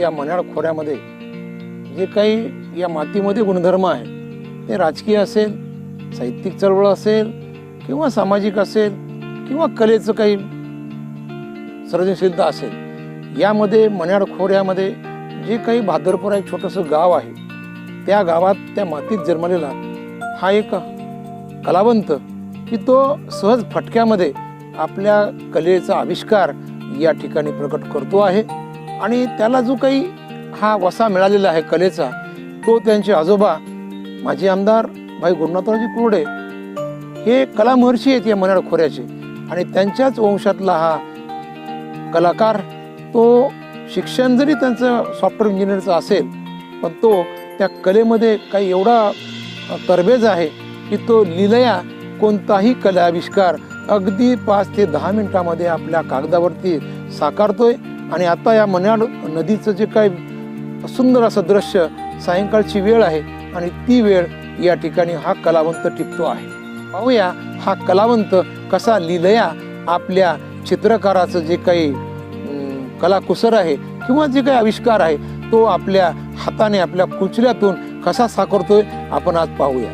या मन्याड खोऱ्यामध्ये जे काही या मातीमध्ये गुणधर्म आहे ते राजकीय असेल साहित्यिक चळवळ असेल किंवा सामाजिक असेल किंवा कलेचं काही सर्जनशीलता असेल यामध्ये मन्याड खोऱ्यामध्ये जे काही भादरपुरा एक छोटंसं गाव आहे त्या गावात त्या मातीत जन्मलेला हा एक कलावंत की तो सहज फटक्यामध्ये आपल्या कलेचा आविष्कार या ठिकाणी प्रकट करतो आहे. आणि त्याला जो काही हा वसा मिळालेला आहे कलेचा तो त्यांचे आजोबा माजी आमदार भाई गुरुनाथरावजी कुरडे हे कला महर्षी आहेत या मनाड खोऱ्याचे. आणि त्यांच्याच वंशातला हा कलाकार तो शिक्षण जरी त्यांचं सॉफ्टवेअर इंजिनिअरचं असेल पण तो त्या कलेमध्ये काही एवढा तरबेज आहे की तो लिलया कोणताही कला आविष्कार अगदी पाच ते दहा मिनटामध्ये आपल्या कागदावरती साकारतोय. आणि आता या मन्याड नदीचं जे काही सुंदर असं दृश्य सायंकाळची वेळ आहे आणि ती वेळ या ठिकाणी हा कलावंत टिपतो आहे. पाहूया हा कलावंत कसा लिलया आपल्या चित्रकाराचं जे काही कलाकुसर आहे किंवा जे काही आविष्कार आहे तो आपल्या हाताने आपल्या कुचल्यातून कसा साकारतोय आपण आज पाहूया.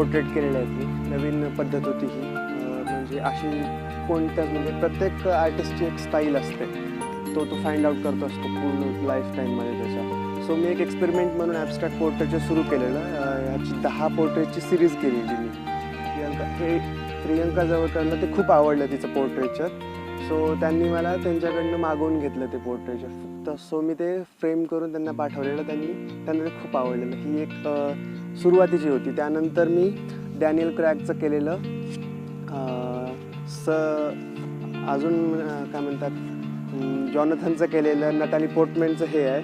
पोर्ट्रेट केलेले आहेत मी नवीन पद्धत होती ही. म्हणजे अशी कोणत्याच म्हणजे प्रत्येक आर्टिस्टची एक स्टाईल असते. तो तो फाइंड आउट करत असतो पूर्ण लाईफ टाईममध्ये त्याच्या. सो मी एक एक्सपेरिमेंट म्हणून ॲबस्ट्रॅक्ट पोर्ट्रेटचं सुरू केलेलं. ह्याची दहा पोर्ट्रेटची सिरीज केली जी मी. प्रियंका हे प्रियंका जवळकरला ते खूप आवडलं तिचं पोर्ट्रेचर सो त्यांनी मला त्यांच्याकडनं मागवून घेतलं ते पोर्ट्रेचर तर सो मी ते फ्रेम करून त्यांना पाठवलेलं. त्यांनी त्यांना ते खूप आवडलेलं. ही एक सुरुवातीची होती. त्यानंतर मी डॅनियल क्रॅकचं केलेलं स अजून काय म्हणतात जॉनथनचं केलेलं नटाली पोर्टमेंटचं हे आहे.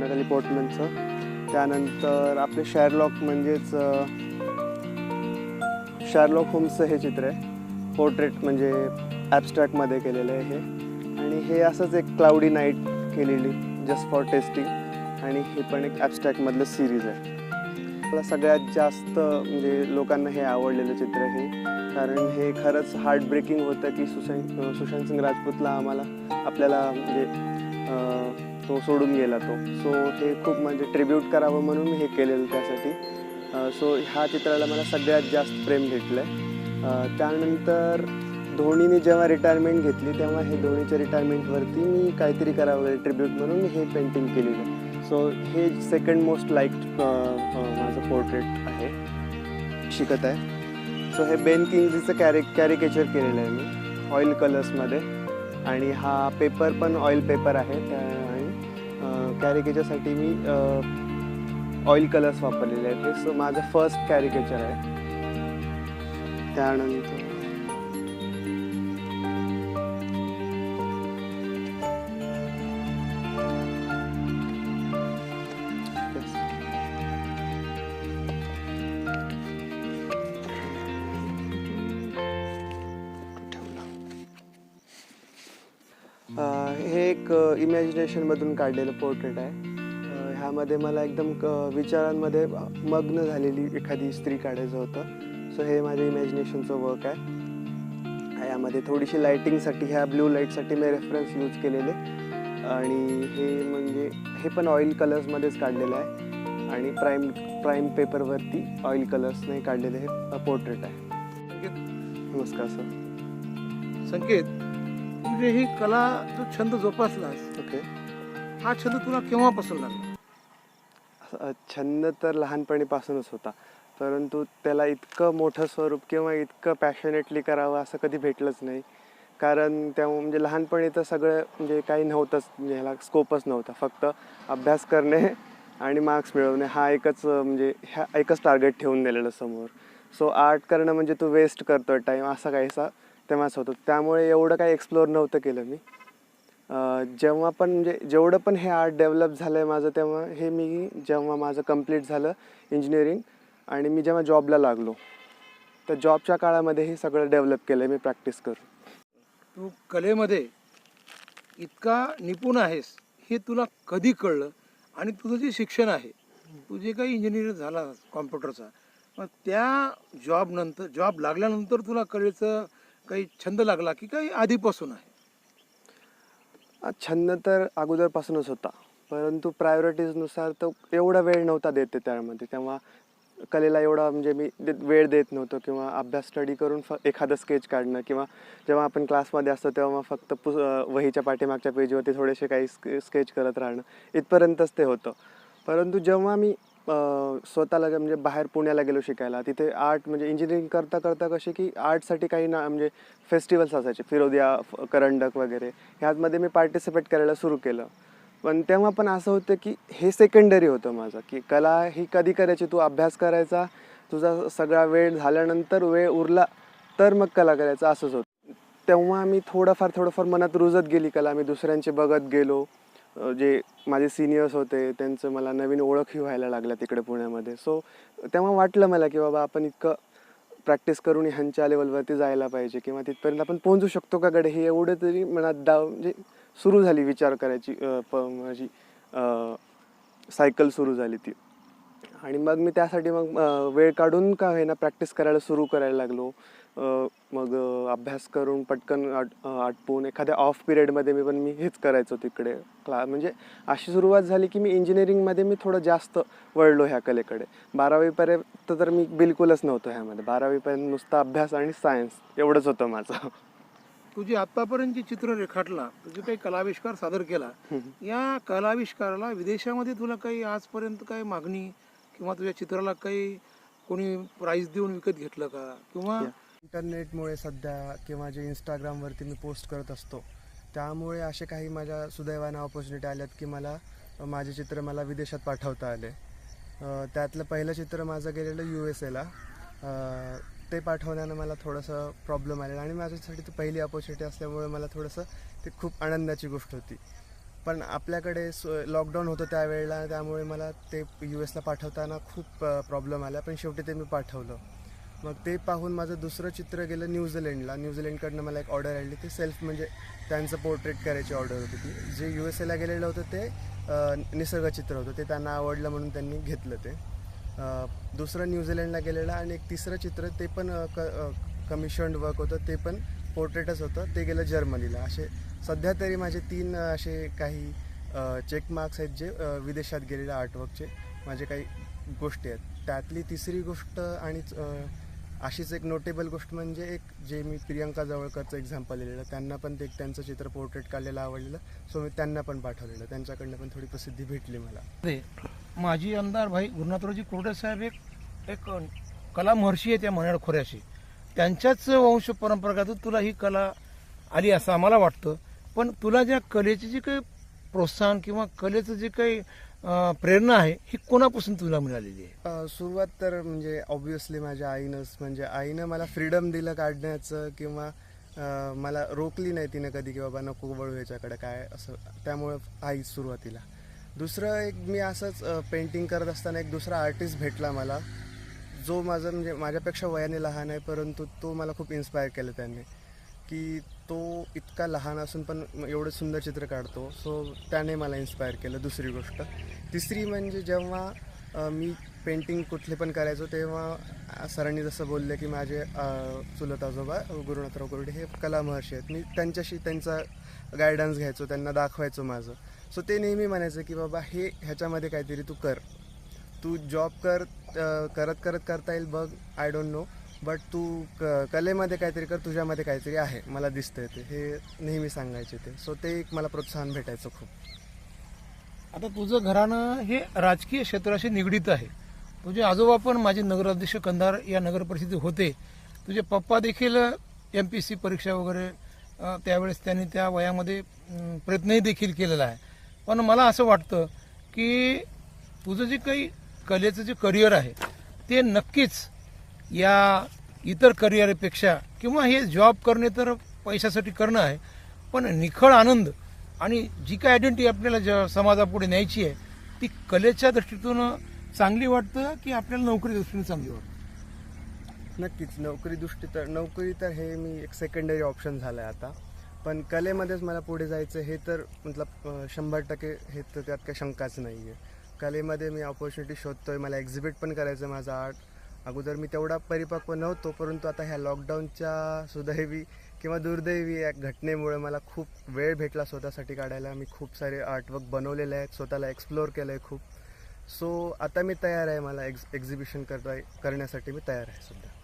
नटाली पोर्टमेंटचं त्यानंतर आपले शॅरलॉक म्हणजेच शार्लॉक होम्सचं हे चित्र आहे. पोर्ट्रेट म्हणजे ॲबस्ट्रॅक्टमध्ये केलेलं आहे हे. आणि हे असंच एक क्लाउडी नाईट केलेली जस्ट फॉर टेस्टिंग आणि हे पण एक ॲबस्ट्रॅक्टमधलं सिरीज आहे. मला सगळ्यात जास्त म्हणजे लोकांना हे आवडलेलं चित्र हे. कारण हे खरंच हार्ट ब्रेकिंग होतं की सुशांत सुशांत सिंग राजपूतला आम्हाला आपल्याला म्हणजे तो सोडून गेला तो. सो हे खूप म्हणजे ट्रिब्यूट करावं म्हणून मी हे केलेलं त्यासाठी. सो ह्या चित्राला मला सगळ्यात जास्त प्रेम भेटलं आहे त्यानंतर धोनीने जेव्हा रिटायरमेंट घेतली तेव्हा हे धोनीच्या रिटायरमेंटवरती मी काहीतरी करावं ट्रिब्यूट म्हणून हे पेंटिंग केलेलं. सो हे सेकंड मोस्ट लाईक माझं पोर्ट्रेट आहे. शिकत आहे. सो हे बेन किंग्जीचं कॅरे कॅरिकेचर केलेलं आहे मी ऑइल कलर्समध्ये आणि हा पेपर पण ऑइल पेपर आहे. त्या आणि कॅरिकेचरसाठी मी ऑइल कलर्स वापरलेले आहेत. हे सो माझं फर्स्ट कॅरिकेचर आहे. त्यानंतर हे एक इमॅजिनेशनमधून काढलेलं पोर्ट्रेट आहे. ह्यामध्ये मला एकदम क- विचारांमध्ये मग्न झालेली एखादी स्त्री काढायचं होतं. सो हे माझ्या इमॅजिनेशनचं वर्क आहे. यामध्ये थोडीशी लायटिंगसाठी ह्या ब्ल्यू लाईटसाठी मी रेफरन्स यूज केलेले. आणि हे म्हणजे हे पण ऑइल कलर्समध्येच काढलेलं आहे. आणि प्राईम प्राईम पेपरवरती ऑइल कलर्सने काढलेले हे पोर्ट्रेट आहे. नमस्कार सर संकेत? म्हणजे ही कला जो छंद जोपासलास ओके. हा छंद तुला केव्हापासून लागला अ, छंद तर लहानपणीपासूनच होता. परंतु त्याला इतकं मोठं स्वरूप किंवा इतकं पॅशनेटली करावं असं कधी भेटलंच नाही. कारण त्या म्हणजे लहानपणी तर सगळं म्हणजे काही नव्हतंच. म्हणजे ह्याला स्कोपच नव्हता. फक्त अभ्यास करणे आणि मार्क्स मिळवणे हा एकच अ, म्हणजे ह्या एकच टार्गेट ठेवून दिलेलं समोर. सो आर्ट करणं म्हणजे तू वेस्ट करतोय टाईम असा काहीसा तेव्हाच होतो. त्यामुळे एवढं काही एक्सप्लोअर नव्हतं केलं मी. जेव्हा पण म्हणजे जेवढं पण हे आर्ट डेव्हलप झालं आहे माझं तेव्हा हे मी जेव्हा माझं कंप्लीट झालं इंजिनिअरिंग आणि मी जेव्हा जॉबला लागलो तर जॉबच्या काळामध्ये हे सगळं डेव्हलप केलं आहे मी प्रॅक्टिस करून. तू कलेमध्ये इतका निपुण आहेस हे तुला कधी कळलं? आणि तुझं जे शिक्षण आहे तू जे काही इंजिनियर झाला कॉम्प्युटरचा मग त्या जॉबनंतर जॉब लागल्यानंतर तुला कलेचं काही छंद लागला की काही आधीपासून आहे? छंद तर अगोदरपासूनच होता. परंतु प्रायोरिटीजनुसार तो एवढा वेळ नव्हता देते त्यामध्ये. तेव्हा कलेला एवढा म्हणजे मी वेळ देत नव्हतो किंवा अभ्यास स्टडी करून फ एखादं स्केच काढणं किंवा जेव्हा आपण क्लासमध्ये असतो तेव्हा फक्त पुस वहीच्या पाठीमागच्या पेजवरती थोडेसे काही स्के स्केच करत राहणं इथपर्यंतच ते होतं. परंतु जेव्हा मी स्वतःला म्हणजे बाहेर पुण्याला गेलो शिकायला तिथे आर्ट म्हणजे इंजिनिअरिंग करता करता कसे की आर्टसाठी काही ना म्हणजे फेस्टिवल्स असायचे फिरोदिया करंडक वगैरे. ह्यामध्ये मी पार्टिसिपेट करायला सुरू केलं. पण तेव्हा पण असं होतं की हे सेकंडरी होतं माझं की कला ही कधी करायची तू अभ्यास करायचा तुझा सगळा वेळ झाल्यानंतर वेळ उरला तर मग कला करायचं असंच होतं. तेव्हा मी थोडंफार थोडंफार मनात रुजत गेली कला मी दुसऱ्यांचे बघत गेलो. जे माझे सिनियर्स होते त्यांचं मला नवीन ओळखही व्हायला लागल्या तिकडे पुण्यामध्ये. सो तेव्हा वाटलं मला की बाबा आपण इतकं प्रॅक्टिस करून ह्यांच्या लेवलवरती जायला पाहिजे किंवा तिथपर्यंत आपण पोहोचू शकतो का गडे हे एवढं तरी मनात डाव म्हणजे सुरू झाली विचार करायची. प माझी सायकल सुरू झाली ती. आणि मग मी त्यासाठी मग वेळ काढून का होईना प्रॅक्टिस करायला सुरू करायला लागलो. मग अभ्यास करून पटकन आट आटपून एखाद्या ऑफ पिरियडमध्ये मी पण मी हेच करायचो तिकडे क्ला म्हणजे अशी सुरुवात झाली की मी इंजिनिअरिंगमध्ये मी थोडं जास्त वळलो ह्या कलेकडे. बारावीपर्यंत तर मी बिलकुलच नव्हतो ह्यामध्ये. बारावीपर्यंत नुसता अभ्यास आणि सायन्स एवढंच होतं माझं. तुझी आतापर्यंतची चित्र रेखाटला तुझे काही कलाविष्कार सादर केला. या कलाविष्काराला विदेशामध्ये तुला काही आजपर्यंत काही मागणी किंवा तुझ्या चित्राला काही कोणी प्राईज देऊन विकत घेतलं का? किंवा इंटरनेटमुळे सध्या किंवा जे इंस्टाग्रामवरती मी पोस्ट करत असतो त्यामुळे असे काही माझ्या सुदैवानं ऑपॉर्च्युनिटी आल्यात की मला माझे चित्र मला विदेशात पाठवता आले. अ, त्यातलं पहिलं चित्र माझं गेलेलं यू एस एला ते पाठवण्यानं मला थोडंसं प्रॉब्लेम आलेला आणि माझ्यासाठी ती पहिली ऑपॉर्च्युनिटी असल्यामुळे मला थोडंसं ते खूप आनंदाची गोष्ट होती. पण आपल्याकडे लॉकडाऊन होतं त्यावेळेला त्यामुळे मला ते यू एसला पाठवताना खूप प्रॉब्लेम आला. पण शेवटी ते मी पाठवलं. मग ते पाहून माझं दुसरं चित्र गेलं न्यूझीलंडला न्यूझीलंडकडनं मला एक ऑर्डर आली. ती सेल्फ म्हणजे त्यांचं पोर्ट्रेट करायची ऑर्डर होती ती. जे यू एस एला गेलेलं होतं ते निसर्गचित्र होतं. ते त्यांना आवडलं म्हणून त्यांनी घेतलं ते. दुसरं न्यूझीलंडला गेलेलं आणि एक तिसरं चित्र ते पण क कमिशन्ड वर्क होतं. ते पण पोर्ट्रेटच होतं. ते गेलं जर्मनीला. असे सध्या तरी माझे तीन असे काही चेक मार्क्स आहेत जे विदेशात गेलेल्या आर्टवर्कचे माझे काही गोष्टी आहेत. त्यातली तिसरी गोष्ट आणि अशीच एक नोटेबल गोष्ट म्हणजे एक जे मी प्रियंका जवळकरचं एक्झाम्पल लिहिलेलं त्यांना पण ते एक त्यांचं चित्र पोर्ट्रेट काढलेलं आवडलेलं. सो मी त्यांना पण पाठवलेलं. त्यांच्याकडनं पण थोडी प्रसिद्धी भेटली मला. ते माजी आमदार भाई गुरुनाथरावजी कोरडे साहेब एक एक कला महर्षी आहे त्या मनाड खोऱ्याशी त्यांच्याच वंश परंपरागत तुला ही कला आली असं आम्हाला वाटतं. पण तुला ज्या कलेची जी काही प्रोत्साहन किंवा कलेचं जे काही प्रेरणा आहे ही कोणापासून तुला मिळालेली आहे? सुरुवात तर म्हणजे ऑब्विसली माझ्या आईनंच. म्हणजे आईनं मला फ्रीडम दिलं काढण्याचं किंवा मला रोखली नाही तिनं कधी की बाबा नको वळू याच्याकडे काय असं. त्यामुळं आई सुरुवातीला. दुसरं एक मी असंच पेंटिंग करत असताना एक दुसरा आर्टिस्ट भेटला मला. जो माझा म्हणजे माझ्यापेक्षा वयाने लहान आहे परंतु तो मला खूप इन्स्पायर केलं त्याने. की तो इतका लहान असून पण एवढं सुंदर चित्र काढतो. सो त्याने मला इन्स्पायर केलं दुसरी गोष्ट. तिसरी म्हणजे जेव्हा मी पेंटिंग कुठले पण करायचो तेव्हा सरांनी जसं बोलले की माझे चुलत आजोबा गुरुनाथराव कुरडे हे कला महर्षी आहेत. मी त्यांच्याशी त्यांचा गायडन्स घ्यायचो त्यांना दाखवायचो माझं. सो ते नेहमी म्हणायचं की बाबा हे ह्याच्यामध्ये काहीतरी तू कर. तू जॉब कर करत करत करता येईल बघ आय डोंट नो बट तू क कलेमध्ये काहीतरी कर तुझ्यामध्ये काहीतरी आहे मला दिसतंय ते. हे नेहमी सांगायचे ते. सो ते एक मला प्रोत्साहन भेटायचं खूप. आता तुझं घराणं हे राजकीय क्षेत्राशी निगडीत आहे. तुझे आजोबा पण माझे नगराध्यक्ष कंधार या नगर परिषदेत होते. तुझे पप्पा देखील एम पी सी परीक्षा वगैरे अ, त्यावेळेस त्यांनी त्या वयामध्ये अम, प्रयत्नही देखील केलेला आहे. पण मला असं वाटतं की तुझं जे काही कलेचं जे करिअर आहे ते नक्कीच या इतर करिअरपेक्षा किंवा हे जॉब करणे तर पैशासाठी करणं आहे पण निखळ आनंद आणि जी काय आयडेंटिटी आपल्याला ज समाजापुढे न्यायची आहे ती कलेच्या दृष्टीतून चांगली वाटतं की आपल्याला नोकरी दृष्टीने चांगली वाटतं? नक्कीच. नोकरी दृष्टी तर नोकरी तर हे मी एक सेकंडरी ऑप्शन झालं आहे आता. पण कलेमध्येच मला पुढे जायचं हे तर मतलब शंभर टक्के हे तर त्यात काही शंकाच नाही आहे कलेमध्ये मी ऑपॉर्च्युनिटी शोधतोय. मला एक्झिबिट पण करायचं आहे माझं आर्ट अगोदर मी तेवढा परिपक्व नव्हतो परंतु आता ह्या लॉकडाऊनच्या सुदैवी किंवा दुर्दैवी या घटनेमुळे मला खूप वेळ भेटला स्वतःसाठी काढायला. मी खूप सारे आर्टवर्क बनवलेले आहेत स्वतःला एक्सप्लोअर केलं आहे खूप. सो आता मी तयार आहे मला एक्झ एक्झिबिशन करता करण्यासाठी मी तयार आहे सुद्धा